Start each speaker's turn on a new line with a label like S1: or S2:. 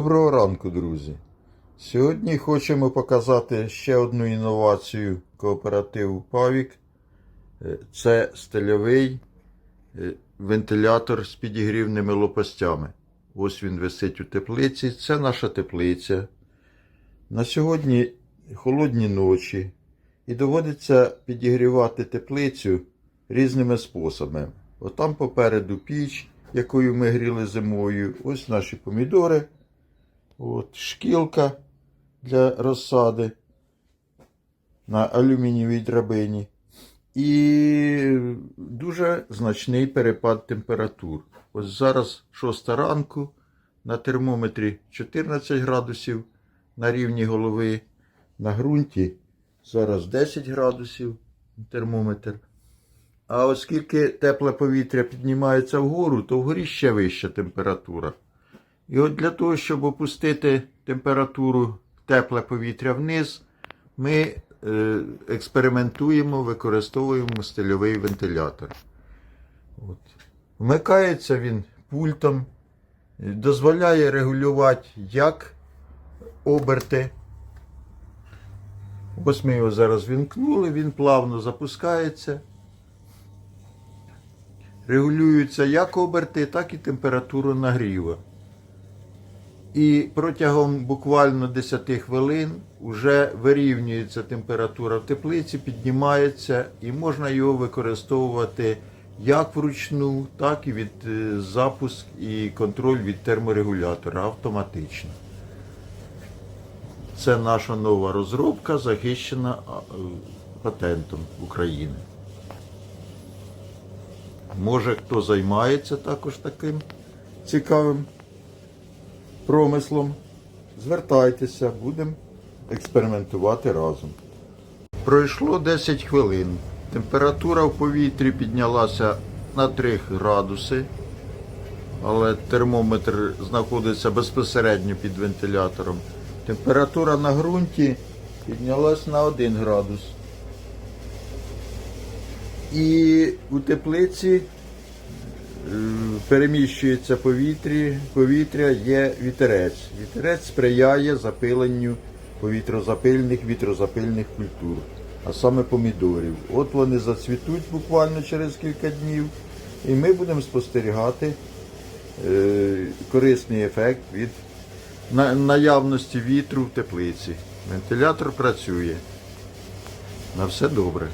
S1: Доброго ранку, друзі. Сьогодні хочемо показати ще одну інновацію кооперативу Павік. Е, Це стильовий е, вентилятор з підігрівними лопастями. Ось він висить у теплиці. Це наша теплиця. На сьогодні холодні ночі. І доводиться підігрівати теплицю різними способами. Отам попереду піч, якою ми гріли зимою. Ось наші помідори. От, шкілка для розсади на алюмінієвій драбині. І дуже значний перепад температур. Ось зараз 6 ранку на термометрі 14 градусів на рівні голови. На ґрунті зараз 10 градусів термометр. А оскільки тепле повітря піднімається вгору, то вгорі ще вища температура. І от для того, щоб опустити температуру тепле повітря вниз, ми е, експериментуємо, використовуємо стильовий вентилятор. От. Вмикається він пультом, е, дозволяє регулювати як оберти. Ось ми його зараз вімкнули, він плавно запускається. Регулюються як оберти, так і температура нагріва. І протягом буквально 10 хвилин вже вирівнюється температура в теплиці, піднімається і можна його використовувати як вручну, так і від е, запуск і контроль від терморегулятора автоматично. Це наша нова розробка, захищена е, патентом України. Може, хто займається також таким цікавим промислом, звертайтеся, будемо експериментувати разом. Пройшло 10 хвилин. Температура в повітрі піднялася на 3 градуси, але термометр знаходиться безпосередньо під вентилятором. Температура на ґрунті піднялась на 1 градус. І у теплиці переміщується повітря, повітря, є вітерець. Вітерець сприяє запиленню повітрозапильних, вітрозапильних культур, а саме помідорів. От вони зацвітуть буквально через кілька днів, і ми будемо спостерігати е, корисний ефект від наявності вітру в теплиці. Вентилятор працює. На все добре.